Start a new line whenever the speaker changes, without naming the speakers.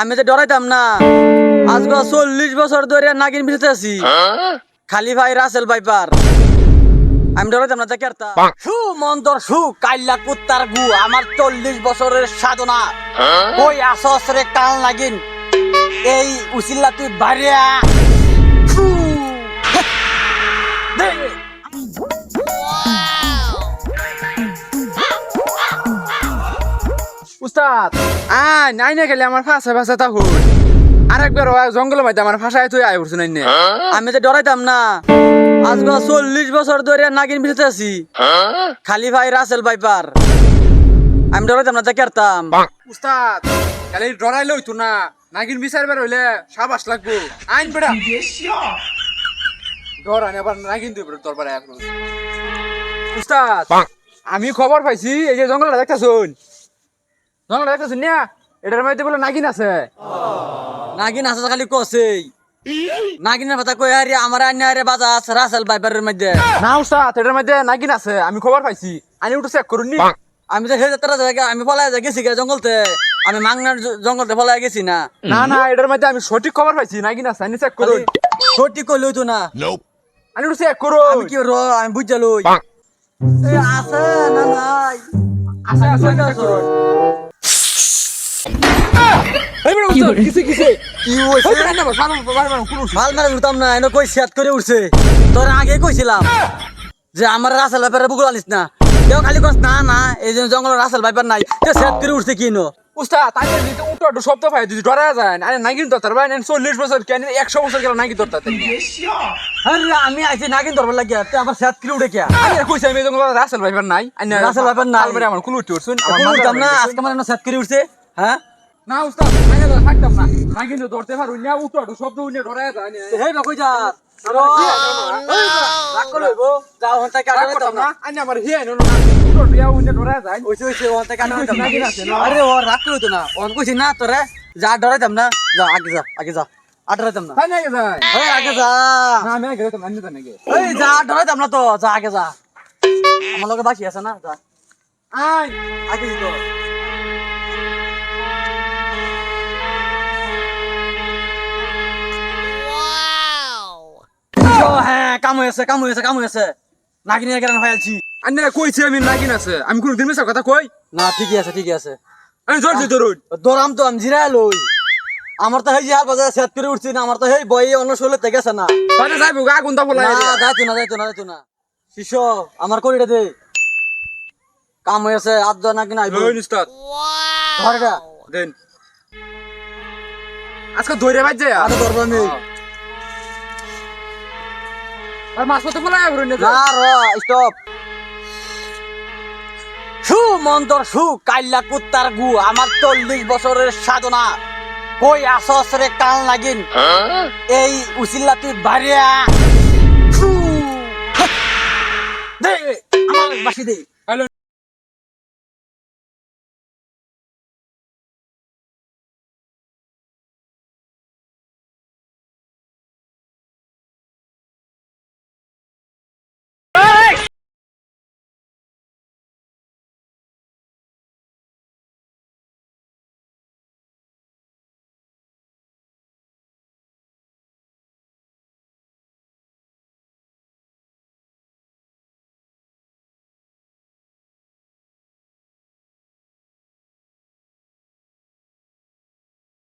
আমি তো ডরাইতাম না। আজ চল্লিশ বছর ধরে নাগিন বিছাতে আছি। খালি ভাই রাসেল ভাইপার। আমি ডরাইতাম না দেখে সু মন্দর সু কাইলা কুত্তার গু আমার চল্লিশ বছরের সাধনা। ওই আসস রে কাল নাগিন। এই উচিল্লা তুই বাড়িয়া।
উস্তাদ আয়, নাই না খেলে আমার ফাঁসা ফাঁসা তা হই। আরেকবার জঙ্গলের মধ্যে আমার ফাঁসায় তুই আয় উঠছে নাই
আমি তো ডরাইতাম না। আজকে চল্লিশ বছর ধরে নাগিন বিছাতে আছি। খালি ভাই রাসেল ভাইপার। আমি ডরাইতাম না দেখে
উস্তাদ খালি ডরাইলে হইতো না। নাগিন বিচারবার হইলে সাবাস লাগবো। আইন বেড়া। ডর আনে আবার নাগিন তোর পারে এখন উস্তাদ আমি খবর পাইছি, এই যে জঙ্গলটা দেখতেছুন? জঙ্গলটা দেখতেছুন না এটার মধ্যে বলে নাগিন আছে।
নাগিন আছে খালি কসেই নাগিনের কথা কই আরে আমার আন্য আরে বাজা আছে রাসেল ভাইপারের মধ্যে
না উস্তাদ এটার মধ্যে নাগিন আছে আমি খবর পাইছি। আনি উঠে চেক করুন নি।
আমি তো সেই যাত্রা জায়গা আমি ফলাই গেছি জঙ্গলতে আমি মাংনার জঙ্গলতে ফলাই গেছি না।
না না এটার মধ্যে আমি সঠিক খবর পাইছি নাগিন আছে আনি চেক করুন।
সত্যি কইলেও তো না।
আনি উঠে চেক করুন।
আমি কি র আমি বুঝা লই আছে না নাই?
আছে আছে চেক করুন
কি হইছে
না সামনে বাবার বাবার
মাল মারা উঠতাম না এনে কই সেট করে উঠছে? তোর আগে কইছিলাম যে আমার রাসেল ভাইপারে বুকুল আনিস না। কেউ খালি কস না না এই যে জঙ্গলের রাসেল ভাইপার নাই। তে সেট করে উঠছে কি নো?
উস্তাদ তাই দিতে উটো উটো শব্দ পাই যদি ডরা যায় আরে নাগিন তো তার ভাই চল্লিশ বছর কেন একশো বছর গেল নাগিন ধরতে
আরে আমি আইছি না কিন্তু ধরবার লাগিয়া তে আমার সেট করে উঠে কে?
আমি কইছি আমি রাসেল ভাইবার নাই।
রাসেল ভাইপার নাই।
আমার কুলুটি উঠছুন আমার
আমার
মাথা
উঠতাম না আজকে আমার সেট করে উঠছে হ্যাঁ?
না উস্তাদ আইনা তো থাকতাম না নাগিন তো ধরতে পারুন না উটো উটো শব্দ উনি ডরা যায় না
হেই বা কই যা রাগ করে লইব যাও হন্তা কাটা
করতাম
না
না আইনা আমার হিয়া নো না উটো দিয়া উনি ডরা যায়
ওইছে ওইছে হন্তা কাটা হইতাম না
না?
আরে ও রাগ করে তো না অন কইছি না তোরে যা ডরাইতাম না যা আগে যা আগে যা আর ডরাইতাম না
তাই নাকি যায়
এই আগে যা
না আমি আগে তো আনি তো নাকি
এই যা ডরাইতাম না তো যা আগে যা আমার লগে বাকি আছে না যা
আই
আগে তো কাম হয়েছে কাম হয়েছে কাম হয়েছে নাগিনের
আন্না কইছি আমি নাগিন আছে। আমি কোন দিন কথা কই
না ঠিকই আছে ঠিকই আছে।
আমি জোর
তো আমি জিরাই লই আমার তো হেই হাল বাজারে সেট করে উঠছি না আমার তো হেই বই অন্য শোলে গেছে না।
তাহলে যাইবো গা গুন্দা
না যাইতো না যাইতো না যাইতো না। শিষ্য আমার করিটা দে কাম হয়েছে আজ না কিনা আইব ঘরটা
দেন। আজকে ধরে বাজ
আরে ধরবো আমি।
আর মাছ পথে
না র স্টপ সু মন্তর সু কাইলা কুত্তার গু আমার চল্লিশ বছরের সাধনা। কই আসস রে কাল লাগিন এই উচিল্লা তুই বাড়িয়া। দে আমার বাসি দে।